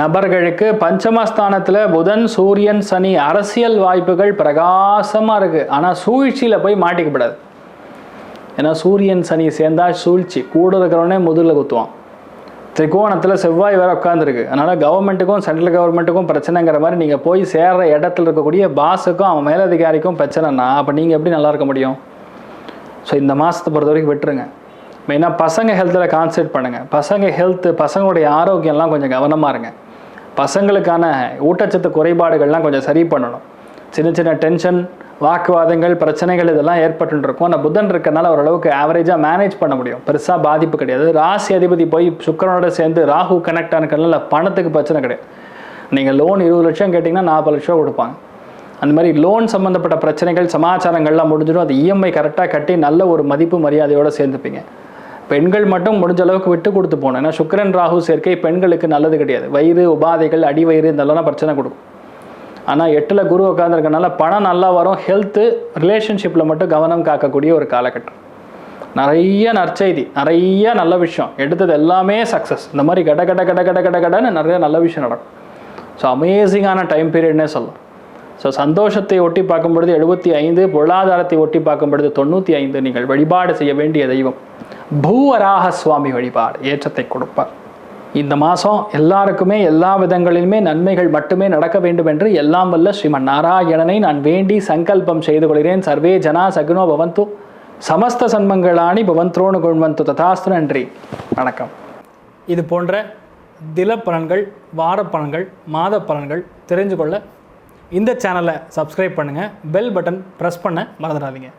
நபர்களுக்கு பஞ்சமஸ்தானத்தில் புதன் சூரியன் சனி அரசியல் வாய்ப்புகள் பிரகாசமாக இருக்குது ஆனால் சூழ்ச்சியில் போய் மாட்டிக்கப்படாது. ஏன்னா சூரியன் சனி சேர்ந்தா சூழ்ச்சி. கூட இருக்கிறவனே முதுகில் குத்துவான். திரிகோணத்தில் செவ்வாய் வேற உட்காந்துருக்கு அதனால் கவர்மெண்ட்டுக்கும் சென்ட்ரல் கவர்மெண்ட்டுக்கும் பிரச்சனைங்கிற மாதிரி நீங்கள் போய் சேர்ற இடத்துல இருக்கக்கூடிய பாஸுக்கும் அவன் மேலதிகாரிக்கும் பிரச்சனைனா அப்போ நீங்கள் எப்படி நல்லா இருக்க முடியும்? ஸோ இந்த மாதத்தை பொறுத்த வரைக்கும் விட்டுருங்க மெயினாக பசங்க ஹெல்த்தில் கான்சன்ட்ரேட் பண்ணுங்கள் பசங்க ஹெல்த்து பசங்களுடைய ஆரோக்கியம்லாம் கொஞ்சம் கவனமாக இருங்க. பசங்களுக்கான ஊட்டச்சத்து குறைபாடுகள்லாம் கொஞ்சம் சரி பண்ணணும். சின்ன சின்ன டென்ஷன் வாக்குவாதங்கள் பிரச்சனைகள் இதெல்லாம் ஏற்பட்டுருக்கும். ஆனால் புதன் இருக்கனால ஓரளவுக்கு ஆவரேஜாக மேனேஜ் பண்ண முடியும். பெருசாக பாதிப்பு கிடையாது. ராசி அதிபதி போய் சுக்கரனோட சேர்ந்து ராகு கனெக்ட் ஆனக்கனால பணத்துக்கு பிரச்சனை கிடையாது. நீங்கள் லோன் இருபது லட்சம் கேட்டிங்கன்னா நாற்பது லட்சம் கொடுப்பாங்க. அந்த மாதிரி லோன் சம்மந்தப்பட்ட பிரச்சனைகள் சமாச்சாரங்கள்லாம் முடிஞ்சிடும். அது இஎம்ஐ கரெக்டாக கட்டி நல்ல ஒரு மதிப்பு மரியாதையோடு சேர்ந்துப்பீங்க. பெண்கள் மட்டும் முடிஞ்ச அளவுக்கு விட்டு கொடுத்து போகணும். ஏன்னா சுக்கரன் ராகு சேர்க்கை பெண்களுக்கு நல்லது கிடையாது. வயிறு உபாதைகள் அடி வயிறு இதெல்லாம் பிரச்சனை கொடுக்கும். ஆனால் எட்டில் குரு உட்காந்துருக்கனால பணம் நல்லா வரும். ஹெல்த்து ரிலேஷன்ஷிப்பில் மட்டும் கவனம் காக்கக்கூடிய ஒரு காலகட்டம். நிறைய நற்செய்தி நிறைய நல்ல விஷயம். எடுத்தது எல்லாமே சக்ஸஸ் இந்த மாதிரி கட கட கட கட கட கடன்னு நிறைய நல்ல விஷயம் நடக்கும். ஸோ அமேசிங்கான டைம் பீரியட்னே சொல்லலாம். ஸோ சந்தோஷத்தை ஒட்டி பார்க்கும் பொழுது எழுபத்தி ஐந்து பொருளாதாரத்தை ஒட்டி பார்க்கும் பொழுது தொண்ணூற்றி ஐந்து நீங்கள் வழிபாடு செய்ய வேண்டிய தெய்வம். பூவராக சுவாமி வழிபாடு ஏற்றத்தை கொடுப்பார். இந்த மாதம் எல்லாருக்குமே எல்லா விதங்களிலுமே நன்மைகள் மட்டுமே நடக்க வேண்டும் என்று எல்லாம் வல்ல ஸ்ரீமன் நாராயணனை நான் வேண்டி சங்கல்பம் செய்து கொள்கிறேன். சர்வே ஜனா சகுனோ பவந்து. சமஸ்த சன்மங்களாணி பவந்த்ரோணு குண்வந்து. ததாஸ்து நன்றி. வணக்கம். இது போன்ற தில பலன்கள் வார பலன்கள் மாத பலன்கள் தெரிஞ்சு கொள்ள இந்த சேனலை சப்ஸ்கிரைப் பண்ணுங்கள் பெல் பட்டன் ப்ரெஸ் பண்ண மறந்துடாதீங்க.